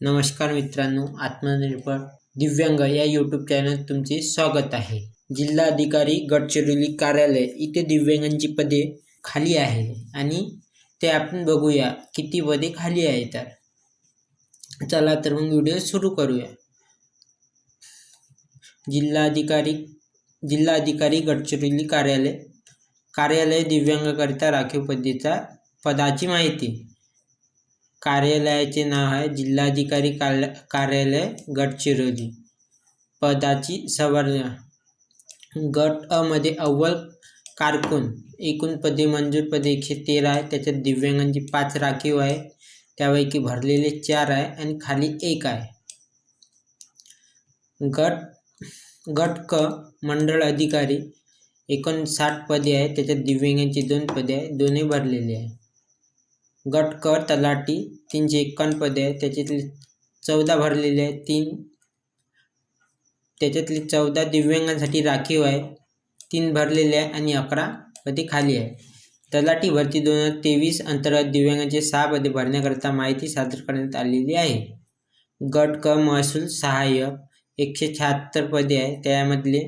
नमस्कार मित्रांनो आत्मनिर्भर दिव्यांग या यूट्यूब चॅनल तुमचे स्वागत आहे. जिल्हाधिकारी गडचिरोली कार्यालय इथे दिव्यांगांची पदे खाली आहे आणि ते आपण बघूया किती पदे खाली आहे तर चला तर मग व्हिडिओ सुरू करूया. जिल्हाधिकारी जिल्हाधिकारी गडचिरोली कार्यालय कार्यालय दिव्यांगाकरिता राखीव पदेचा पदाची माहिती. कार्यालयाचे नाव आहे जिल्हाधिकारी कार्य कार्यालय गडचिरोली. पदाची सवर्ण. गट अ मध्ये अव्वल कारकून. एकूण पदे मंजूर पदे एकशे तेरा आहे त्याच्यात दिव्यांगांची पाच राखीव आहे त्यापैकी भरलेले चार आहे आणि खाली एक आहे. गट गट क मंडळ अधिकारी. एकोणसाठ पदे आहे त्याच्यात दिव्यांगांची दोन पदे आहे दोन्ही भरलेले आहे गटकर तलाठी तीनशे एक्कावन्न पदे आहे त्याच्यातले चौदा भरलेले आहे तीन त्याच्यातले चौदा दिव्यांगांसाठी राखीव आहे तीन भरलेले आहे आणि अकरा पदे खाली आहे. तलाठी भरती दोन हजार तेवीस अंतर्गत दिव्यांगांचे सहा पदे भरण्याकरिता माहिती सादर करण्यात आलेली आहे. गट क महसूल सहाय्यक एकशे शहात्तर पदे आहे त्यामधले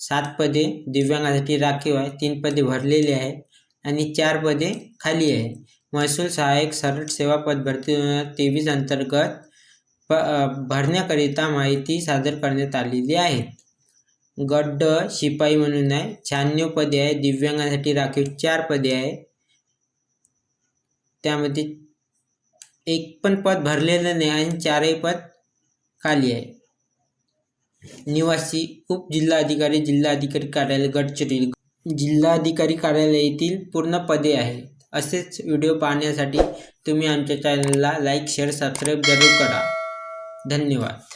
सात पदे दिव्यांगासाठी राखीव आहे तीन पदे भरलेले आहे आणि चार पदे खाली आहे. महसूल सहाय्यक सरळ सेवा पद भरती दोन हजार तेवीस अंतर्गत प भरण्याकरिता माहिती सादर करण्यात आलेली आहे. गड्ड शिपाई म्हणून आहे. शहाण्णव पदे आहे. दिव्यांगांसाठी राखीव चार पदे आहे. त्यामध्ये एक पण पद भरलेलं नाही आणि चारही पद खाली आहे. निवासी उपजिल्हाधिकारी जिल्हाधिकारी कार्यालय गडचिरोली. जिल्हाधिकारी कार्यालयातील पूर्ण पदे आहे. असेच व्हिडिओ पाहण्यासाठी तुम्ही आमच्या चॅनलला लाईक शेअर सबस्क्राईब जरूर करा. धन्यवाद.